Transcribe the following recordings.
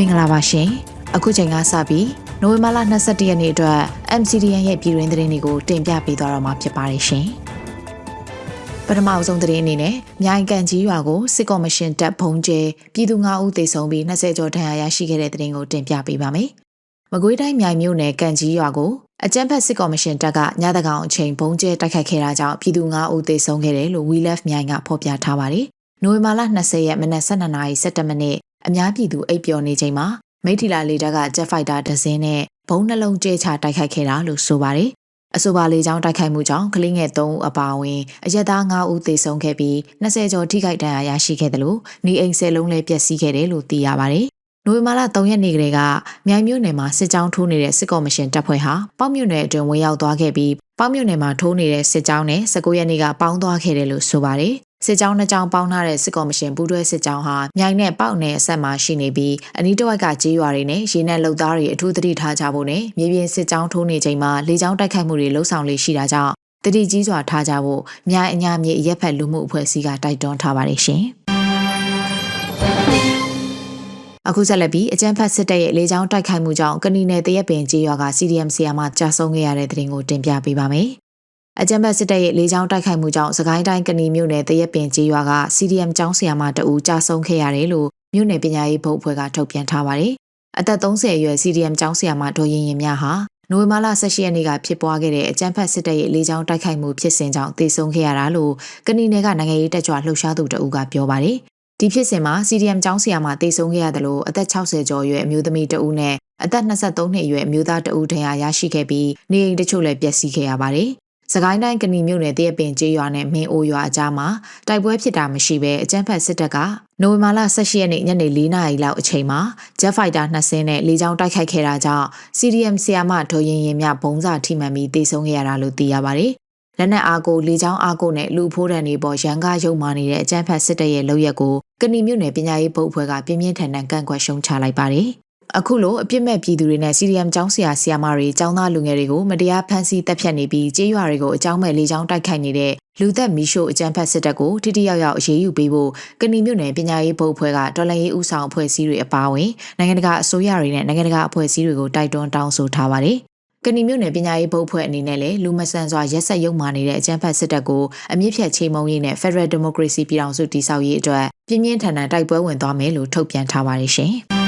မင်္ဂလာပါရှင်အခုချိန်ကစပြီးနိုဝင်ဘာလ22ရက်နေ့အတွက် MCDN ရဲ့ပြည်တွင်းသတင်းတွေကိုတင်ပြပေးသွားတော့မှာဖြစ်ပါတယ်ရှင်ပထမအဆုံးသတင်းအနေနဲ့မြိုင်ကန်ကြီးရွာကိုစစ်ကော်မရှင်တပ်ဖုံးကျဲပြည်သူ9ဦးသေဆုံးပြီး20ကျော်ဒဏ်ရာရရှိခဲ့တဲ့သတင်းကိုတင်ပြပေးပါမယ်မကွေးတိုင်းမြိုင်မြို့နယ်ကန်ကြီးရွာကိုအကြမ်းဖက်စစ်ကော်မရှင်တပ်ကညတကောင်အချိန်ဘုံကျဲတိုက်ခတ်ခဲ့တာကြောင့်ပြည်သူ9ဦးသေဆုံးခဲ့တယ်လို့ We Left မြိုင်ကဖော်ပြထားပါတယ်နိုဝင်ဘာလ20ရက်မနက်12:17မိနစ် အများပြည်သူအိပ်ပျော်နေချိန်မှာမိထီလာလေတပ်ကဂျက်ဖိုက်တာဒဇင်းနဲ့ဘုံနှလုံးကျဲချတိုက်ခိုက်ခဲ့တာလို့ဆိုပါတယ်။အဆိုပါလေကြောင်းတိုက်ခိုက်မှုကြောင့်ကလေးငယ်3ဦးအပါအဝင်အရက်သား9ဦးသေဆုံးခဲ့ပြီး20ကျော်ထိခိုက်ဒဏ်ရာရရှိခဲ့တယ်လို့နေအိမ်10လုံးလည်းပျက်စီးခဲ့တယ်လို့သိရပါတယ်။နိုဝင်ဘာလ3ရက်နေ့ကလေးကမြိုင်မြို့နယ်မှာစစ်ကြောင်းထိုးနေတဲ့စစ်ကော်မရှင်တပ်ဖွဲ့ဟာပေါက်မြို့နယ်အတွင်းဝင်ရောက်သွားခဲ့ပြီးပေါက်မြို့နယ်မှာထိုးနေတဲ့စစ်ကြောင်းနဲ့19ရက်နေ့ကပေါင်းသွားခဲ့တယ်လို့ဆိုပါတယ်။ စစ်ကြောင်းနှစ်ကြောင်းပေါင်းထားတဲ့စစ်ကော်မရှင်ပူးတွဲစစ်ကြောင်းဟာမြိုင်နဲ့ပေါက်နယ်အဆက်မှာရှိနေပြီးအနီးတစ်ဝိုက်ကကြေးရွာတွေနဲ့ရေနက်လုံသားတွေအထူးသတိထားကြဖို့နဲ့မြေပြင်စစ်ကြောင်းထိုးနေချိန်မှာလေကြောင်းတိုက်ခိုက်မှုတွေလှုံ့ဆော်လေးရှိတာကြောင့်တတိကြီးစွာထားကြဖို့မြိုင်အညာမြေရက်ဖက်လူမှုအဖွဲ့အစည်းကတိုက်တွန်းထားပါတယ်ရှင်အခုဆက်လက်ပြီးအကြမ်းဖက်စစ်တပ်ရဲ့လေကြောင်းတိုက်ခိုက်မှုကြောင့်ကဏီနယ်တရက်ပင်ကြေးရွာက CDM ဆီယာမှကြာဆုံးခဲ့ရတဲ့တဲ့တင်ကိုတင်ပြပေးပါမယ်။ အကြံဖက်စစ်တပ်ရဲ့လေကြောင်းတိုက်ခိုက်မှုကြောင့်စကိုင်းတိုင်းကဏီမြို့နယ်တရက်ပင်ကြီးရွာက CDM ကျောင်းဆရာမတအူကြာဆုံးခဲ့ရတယ်လို့မြို့နယ်ပညာရေးဘုတ်အဖွဲ့ကထုတ်ပြန်ထားပါတယ်။အသက်30အရွယ် CDM ကျောင်းဆရာမဒေါ်ရင်ရင်မြဟာနိုဝင်ဘာလ18ရက်နေ့ကဖြစ်ပွားခဲ့တဲ့အကြမ်းဖက်စစ်တပ်ရဲ့လေကြောင်းတိုက်ခိုက်မှုဖြစ်စဉ်ကြောင့်တေဆုံးခဲ့ရတာလို့ကဏီနယ်ကနိုင်ငံရေးတက်ကြွလှုပ်ရှားသူတအူကပြောပါတယ်။ဒီဖြစ်စဉ်မှာ CDM ကျောင်းဆရာမတေဆုံးခဲ့ရတယ်လို့အသက်60ကျော်အရွယ်အမျိုးသမီးတဦးနဲ့အသက်23နှစ်အရွယ်အမျိုးသားတဦးထံရရှိခဲ့ပြီးနေအိမ်တချို့လည်းပျက်စီးခဲ့ရပါတယ်။ စကိုင်းတိုင်းကဏီမြို့နယ်တရပင်ကျေးရွာနဲ့မင်းအိုရွာအကြားမှာတိုက်ပွဲဖြစ်တာမရှိဘဲအကြမ်းဖက်စစ်တပ်ကနိုဝင်ဘာလ18ရက်နေ့ညနေ4နာရီလောက်အချိန်မှာ Jet Fighter 2စင်းနဲ့လေကြောင်းတိုက်ခိုက်ခဲ့တာကြောင့် CDM ဆီယာမဒေါ်ရင်ရင်မြဘုံစာထိမှန်ပြီးတေဆုံးခဲ့ရတာလို့သိရပါတယ်။လက်နက်အားကိုလေကြောင်းအားကိုနဲ့လူဖိုးတန်တွေပေါ်ရန်ကားရုံမာနေတဲ့အကြမ်းဖက်စစ်တပ်ရဲ့လုပ်ရက်ကိုကဏီမြို့နယ်ပညာရေးဘုတ်အဖွဲ့ကပြင်းပြင်းထန်ထန်ကန့်ကွက်ရှုံချလိုက်ပါတယ်။ အခုလိုအပြစ်မဲ့ပြည်သူတွေနဲ့ CDM ကျောင်းဆရာဆရာမတွေကျောင်းသားလူငယ်တွေကိုမတရားဖမ်းဆီးတပ်ဖြတ်နေပြီးကြေးရွာတွေကိုအကြောင်းမဲ့လေကြောင်းတိုက်ခိုက်နေတဲ့လူသက်မီရှို့အကြမ်းဖက်စစ်တပ်ကိုထိတိယောက်ယောက်အရေးယူပေးဖို့ကဏီမြို့နယ်ပညာရေးဘုတ်အဖွဲ့ကတော်လှန်ရေးဦးဆောင်အဖွဲ့အစည်းတွေအပါအဝင်နိုင်ငံတကာအစိုးရတွေနဲ့နိုင်ငံတကာအဖွဲ့အစည်းတွေကိုတိုက်တွန်းတောင်းဆိုထားပါတယ်ကဏီမြို့နယ်ပညာရေးဘုတ်ဖွဲ့အနေနဲ့လည်းလူမဆန်စွာရက်ဆက်ရုံမာနေတဲ့အကြမ်းဖက်စစ်တပ်ကိုအမြင့်ဖြတ်ချိန်မုံရေးနဲ့ Federal Democracy ပြည်ထောင်စုတည်ဆောက်ရေးအတွက်ပြင်းပြင်းထန်ထန်တိုက်ပွဲဝင်သွားမယ်လို့ထုတ်ပြန်ထားပါတယ်ရှင်။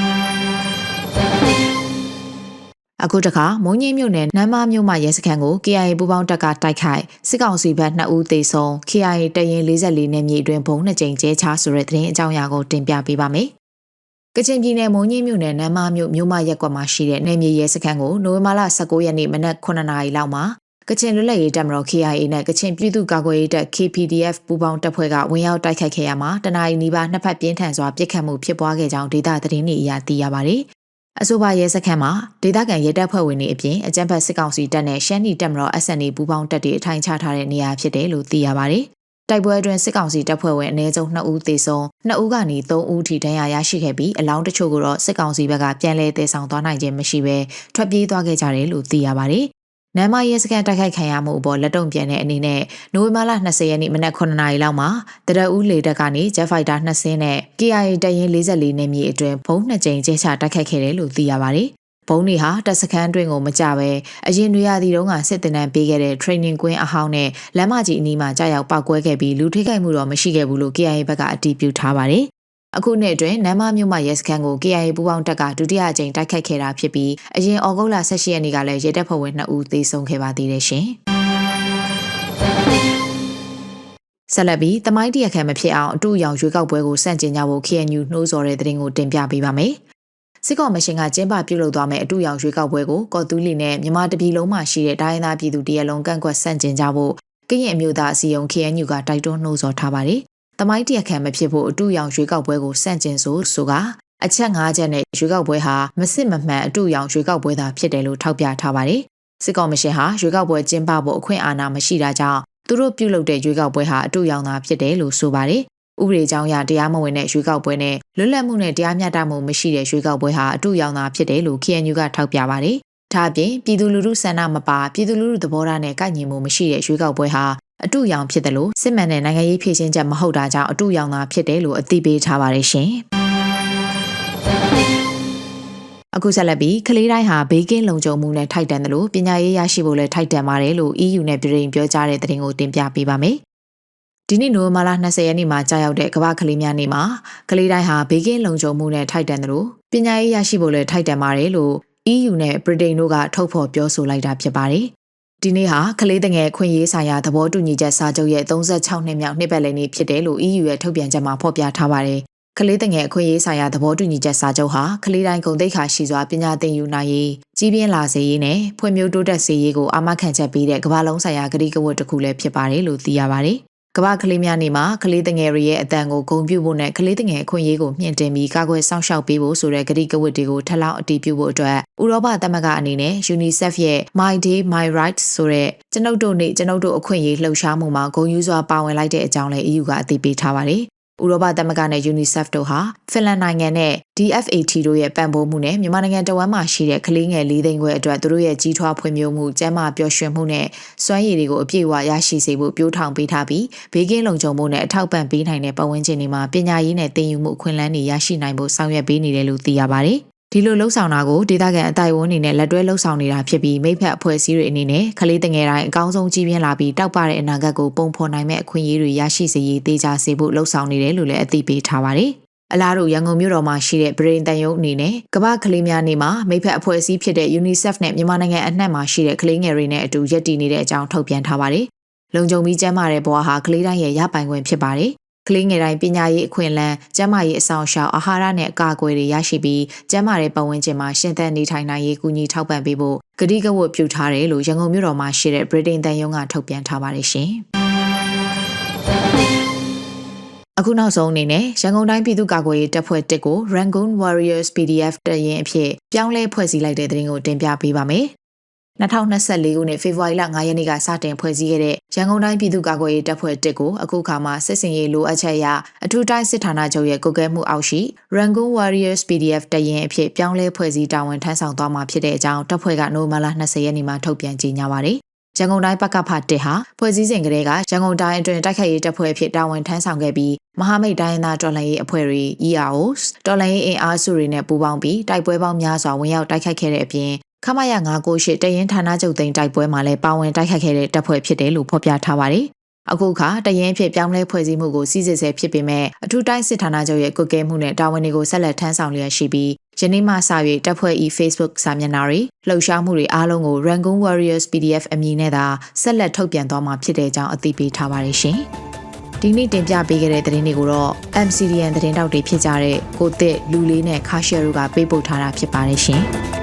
အခုတခါမုံငိမ့်မြို့နယ်နမ်းမမြို့မှာရဲစခန်းကို KIA ပူးပေါင်းတပ်ကတိုက်ခိုက်စစ်ကောင်စီဘက်2ဦးသေဆုံး KIA တရင်44နယ်မြေအတွင်းဘုံနှစ်ကြိမ်ကျဲချဆိုတဲ့သတင်းအကြောင်းအရာကိုတင်ပြပေးပါမယ်။ကချင်ပြည်နယ်မုံငိမ့်မြို့နယ်နမ်းမမြို့မြို့မရက်ကွက်မှာရှိတဲ့နယ်မြေရဲစခန်းကိုနိုဝင်ဘာလ19ရက်နေ့မနက်9:00နာရီလောက်မှာကချင်လွတ်လပ်ရေးတပ်မတော် KIA နဲ့ကချင်ပြည်သူ့ကာကွယ်ရေးတပ် KPDF ပူးပေါင်းတပ်ဖွဲ့ကဝင်ရောက်တိုက်ခိုက်ခဲ့ရမှာတနအီနီးပါးနှစ်ဖက်ပြင်းထန်စွာပစ်ခတ်မှုဖြစ်ပွားခဲ့ကြောင်းဒေသသတင်းတွေအရသိရပါတယ်။ အဆိုပါရဲစခန်းမှာဒေသခံရဲတပ်ဖွဲ့ဝင်တွေအပြင်အကြမ်းဖက်စစ်ကောင်စီတပ်နဲ့ရှမ်းနီတပ်မတော် SNA ပူးပေါင်းတပ်တွေအထိုင်ချထားတဲ့နေရာဖြစ်တယ်လို့သိရပါတယ်။တိုက်ပွဲအတွင်းစစ်ကောင်စီတပ်ဖွဲ့ဝင်အနည်းဆုံး2ဦးသေဆုံး2ဦးကနေ3ဦးထိဒဏ်ရာရရှိခဲ့ပြီးအလောင်းတချို့ကိုတော့စစ်ကောင်စီဘက်ကပြန်လည်တည်ဆောင်သွားနိုင်ခြင်းမရှိဘဲထွက်ပြေးသွားခဲ့ကြတယ်လို့သိရပါတယ်။ နမ်းမရဲစခန်းတိုက်ခိုက်ခံရမှုအပေါ်လက်တုံ့ပြန်တဲ့အနေနဲ့နိုဝင်ဘာလ20ရက်နေ့မနက်9:00နာရီလောက်မှာတရဦးလေတပ်ကနေ Jet Fighter 2စင်းနဲ့ KIA တရင်44နယ်မြေအတွင်းဘုံနှစ်ကြိမ်ကျဲချတိုက်ခိုက်ခဲ့တယ်လို့သိရပါတယ်။ဘုံတွေဟာတပ်စခန်းတွင်ကိုမကြပဲအရင်တွေရသည့်တုန်းကစစ်တင်တန်းပေးခဲ့တဲ့ training ကွင်းအဟောင်းနဲ့လမ်းမကြီးအနီးမှာကြာရောက်ပောက်ကွဲခဲ့ပြီးလူထိခိုက်မှုတော့မရှိခဲ့ဘူးလို့ KIA ဘက်ကအတည်ပြုထားပါတယ်။ အခုနှစ်အတွင်းနမ်းမမြို့မှာရဲစခန်းကို KIA ပူးပေါင်းတပ်ကဒုတိယအကြိမ်တိုက်ခိုက်ခဲ့တာဖြစ်ပြီးအရင်ဩဂုတ်လ18ရက်နေ့ကလည်းရဲတပ်ဖွဲ့ဝင်2ဦးသေဆုံးခဲ့ပါသေးတယ်ရှင်။ဆက်လက်ပြီးတမိုင်းတရခန့်မဖြစ်အောင်အတူရောင်ရွေးကောက်ပွဲကိုစန့်ကျင်ကြဖို့ KNU နှိုးဆော်တဲ့သတင်းကိုတင်ပြပေးပါမယ်။စစ်ကော်မရှင်ကကျင်းပပြုလုပ်သွားမယ့်အတူရောင်ရွေးကောက်ပွဲကိုကော်တူးလီနဲ့မြန်မာတပြည်လုံးမှာရှိတဲ့တိုင်းရင်းသားပြည်သူတရက်လုံးကန့်ကွက်ဆန့်ကျင်ကြဖို့ကရင်အမျိုးသားအစည်းအရုံး KNU ကတိုက်တွန်းနှိုးဆော်ထားပါတယ် တမိုင်းတရခံမဖြစ်ဖို့အတူရောင်ရွေးကောက်ပွဲကိုစန့်ကျင်ဆိုဆိုကအချက်၅ချက်နဲ့ရွေးကောက်ပွဲဟာမစစ်မမှန်အတူရောင်ရွေးကောက်ပွဲသာဖြစ်တယ်လို့ထောက်ပြထားပါတယ်။စစ်ကော်မရှင်ဟာရွေးကောက်ပွဲကျင်းပဖို့အခွင့်အာဏာမရှိတာကြောင့်သူတို့ပြုလုပ်တဲ့ရွေးကောက်ပွဲဟာအတူရောင်သာဖြစ်တယ်လို့ဆိုပါတယ်။ဥပဒေကြောင်းအရတရားမဝင်တဲ့ရွေးကောက်ပွဲနဲ့လွတ်လပ်မှုနဲ့တရားမျှတမှုမရှိတဲ့ရွေးကောက်ပွဲဟာအတူရောင်သာဖြစ်တယ်လို့ KNU ကထောက်ပြပါတယ်။ဒါအပြင်ပြည်သူလူထုဆန္ဒမပါပြည်သူလူထုသဘောထားနဲ့ကိုက်ညီမှုမရှိတဲ့ရွေးကောက်ပွဲဟာ အတူရောင်ဖြစ်တယ်လို့စစ်မှန်တဲ့နိုင်ငံရေးဖြည့်ရှင်းချက်မဟုတ်တာကြောင့်အတူရောင်သာဖြစ်တယ်လို့အသိပေးထားပါတယ်ရှင်။အခုဆက်လက်ပြီးကလေးတိုင်းဟာဘေးကင်းလုံခြုံမှုနဲ့ထိုက်တန်တယ်လို့ပညာရေးရရှိဖို့လည်းထိုက်တန်ပါတယ်လို့ EU နဲ့ပြည်ပြောကြားတဲ့သတင်းကိုတင်ပြပေးပါမယ်။ဒီနေ့နိုဝင်ဘာလ20ရက်နေ့မှာကြာရောက်တဲ့ကမ္ဘာကလေးများနေ့မှာကလေးတိုင်းဟာဘေးကင်းလုံခြုံမှုနဲ့ထိုက်တန်တယ်လို့ပညာရေးရရှိဖို့လည်းထိုက်တန်ပါတယ်လို့ EU နဲ့ဗြိတိန်တို့ကထုတ်ဖော်ပြောဆိုလိုက်တာဖြစ်ပါတယ်။ ဒီနေ့ဟာကလေးငယ်ခွင့်ရေးဆိုင်ရာသဘောတူညီချက်စာချုပ်ရဲ့36နှစ်မြောက်နှစ်ပတ်လည်နေ့ဖြစ်တယ်လို့ EU ရဲ့ထုတ်ပြန်ချက်မှာဖော်ပြထားပါတယ်။ကလေးငယ်အခွင့်အရေးဆိုင်ရာသဘောတူညီချက်စာချုပ်ဟာကလေးတိုင်းဂုဏ်သိက္ခာရှိစွာပညာသင်ယူနိုင်ရေးကြီးပြင်းလာစေရေးနဲ့ဖွံ့ဖြိုးတိုးတက်စေရေးကိုအာမခံချက်ပေးတဲ့ကမ္ဘာလုံးဆိုင်ရာကတိကဝတ်တစ်ခုလည်းဖြစ်ပါတယ်လို့သိရပါတယ်။ ကမ္ဘာကလေးများနေ့မှာကလေးငယ်တွေရဲ့အတန်ကိုဂုဏ်ပြုဖို့နဲ့ကလေးငယ်အခွင့်အရေးကိုမြင့်တင်ပြီးကာကွယ်စောင့်ရှောက်ပေးဖို့ဆိုတဲ့ကတိကဝတ်တွေကိုထပ်လောင်းအတည်ပြုဖို့အတွက်ဥရောပသမဂ္ဂအနေနဲ့ UNICEF ရဲ့ My Day My Rights ဆိုတဲ့ကျွန်ုပ်တို့နေ့ကျွန်ုပ်တို့အခွင့်အရေးလှုပ်ရှားမှုမှာဂုဏ်ယူစွာပါဝင်လိုက်တဲ့အကြောင်းလည်း EU ကအသိပေးထားပါတယ် ဥရောပသမဂ္ဂနဲ့ UNICEF တို့ဟာဖင်လန်နိုင်ငံနဲ့ DFAT တို့ရဲ့ပံ့ပိုးမှုနဲ့မြန်မာနိုင်ငံတဝမ်းမှာရှိတဲ့ကလေးငယ်၄သိန်းခွဲအတွက်သူတို့ရဲ့ကြီးထွားဖွံ့ဖြိုးမှုကျန်းမာပျော်ရွှင်မှုနဲ့စွမ်းရည်တွေကိုအပြည့်အဝရရှိစေဖို့ပြိုးထောင်ပေးထားပြီးဘေးကင်းလုံခြုံမှုနဲ့အထောက်ပံ့ပေးနိုင်တဲ့ပတ်ဝန်းကျင်တွေမှာပညာရေးနဲ့သင်ယူမှုအခွင့်အလမ်းတွေရရှိနိုင်ဖို့ဆောင်ရွက်ပေးနေတယ်လို့သိရပါတယ်။ ဒီလိုလှုပ်ဆောင်တာကိုဒေသခံအတိုင်ဝန်းအနေနဲ့လက်တွဲလှုပ်ဆောင်နေတာဖြစ်ပြီးမိဖက်အဖွဲ့အစည်းတွေအနေနဲ့ကလေးတငယ်တိုင်းအကောင်းဆုံးကြီးပြင်းလာပြီးတောက်ပတဲ့အနာဂတ်ကိုပုံဖော်နိုင်မဲ့အခွင့်အရေးတွေရရှိစေရေးတေချာစေဖို့လှုပ်ဆောင်နေတယ်လို့လည်းအသိပေးထားပါတယ်။အလားတူရန်ကုန်မြို့တော်မှာရှိတဲ့ဗြိတိန်တန်ယုံအနေနဲ့ကမ္ဘာကလေးများနေ့မှာမိဖက်အဖွဲ့အစည်းဖြစ်တဲ့ UNICEF နဲ့မြန်မာနိုင်ငံအနှံ့မှာရှိတဲ့ကလေးငယ်တွေနဲ့အတူရပ်တည်နေတဲ့အကြောင်းထုတ်ပြန်ထားပါတယ်။လုံခြုံပြီးကျန်းမာတဲ့ဘဝဟာကလေးတိုင်းရဲ့ရပိုင်ခွင့်ဖြစ်ပါတယ် ကလေးငယ်တိုင်းပညာရေးအခွင့်အလမ်းကျန်းမာရေးအဆောင်ရှောက်အာဟာရနဲ့အကာအကွယ်တွေရရှိပြီးကျန်းမာတဲ့ပတ်ဝန်းကျင်မှာရှင်သန်နေထိုင်နိုင်ရေးကူညီထောက်ပံ့ပေးဖို့ကတိကဝတ်ပြုထားတယ်လို့ရန်ကုန်မြို့တော်မှာရှိတဲ့ Britain တန်ယုံကထုတ်ပြန်ထားပါတယ်ရှင်။အခုနောက်ဆုံးအနေနဲ့ရန်ကုန်တိုင်းပြည်သူ့ကာကွယ်ရေးတပ်ဖွဲ့တစ်ကို Rangoon Warriors PDF တရင်အဖြစ်ပြောင်းလဲဖွဲ့စည်းလိုက်တဲ့တဲ့ရင်ကိုတင်ပြပေးပါမယ် 2024ခုနှစ်ဖေဖော်ဝါရီလ9ရက်နေ့ကစတင်ဖွဲ့စည်းခဲ့တဲ့ရန်ကုန်တိုင်းပြည်သူ့ကာကွယ်ရေးတပ်ဖွဲ့တစ်ကိုအခုခါမှာစစ်စင်ရေးလိုအပ်ချက်အရအထူးတိုင်းစစ်ဌာနချုပ်ရဲ့ကိုကဲမှုအောက်ရှိ Rangoon Warriors PDF တရင်အဖြစ်ပြောင်းလဲဖွဲ့စည်းတာဝန်ထမ်းဆောင်သွားမှာဖြစ်တဲ့အကြောင်းတပ်ဖွဲ့ကနိုဝင်ဘာလ20ရက်နေ့မှာထုတ်ပြန်ကြေညာပါတယ်ရန်ကုန်တိုင်းပကဖတစ်ဟာဖွဲ့စည်းစဉ်ကလေးကရန်ကုန်တိုင်းအတွင်းတိုက်ခိုက်ရေးတပ်ဖွဲ့ဖြစ်တာဝန်ထမ်းဆောင်ခဲ့ပြီးမဟာမိတ်တိုင်းသားတော်လှန်ရေးအဖွဲ့တွေ EROs တော်လှန်ရေးအင်အားစုတွေနဲ့ပူးပေါင်းပြီးတိုက်ပွဲပေါင်းများစွာဝင်ရောက်တိုက်ခိုက်ခဲ့တဲ့အပြင် ခမရ998တရင်ဌာနချုပ်သိမ်းတိုက်ပွဲမှာလည်းပါဝင်တိုက်ခိုက်ခဲ့တဲ့တပ်ဖွဲ့ဖြစ်တယ်လို့ဖော်ပြထားပါတယ်။အခုခါတရင်ဖြစ်ပြောင်းလဲဖွဲ့စည်းမှုကိုစီစစ်ဆဲဖြစ်ပေမဲ့အထူးတိုင်းစစ်ဌာနချုပ်ရဲ့ကွက်ကဲမှုနဲ့တာဝန်တွေကိုဆက်လက်ထမ်းဆောင်လျက်ရှိပြီးယနေ့မှစ၍တပ်ဖွဲ့၏ Facebook စာမျက်နှာတွေလှုပ်ရှားမှုတွေအားလုံးကို Rangoon Warriors PDF အမည်နဲ့သာဆက်လက်ထုတ်ပြန်သွားမှာဖြစ်တဲ့အကြောင်းအသိပေးထားပါတယ်ရှင်။ဒီနေ့တင်ပြပေးခဲ့တဲ့သတင်းတွေကိုတော့ MCDN သတင်းတောက်တွေဖြစ်ကြတဲ့ကိုတစ်လူလေးနဲ့ခါရှယ်တို့ကပေးပို့ထားတာဖြစ်ပါတယ်ရှင်။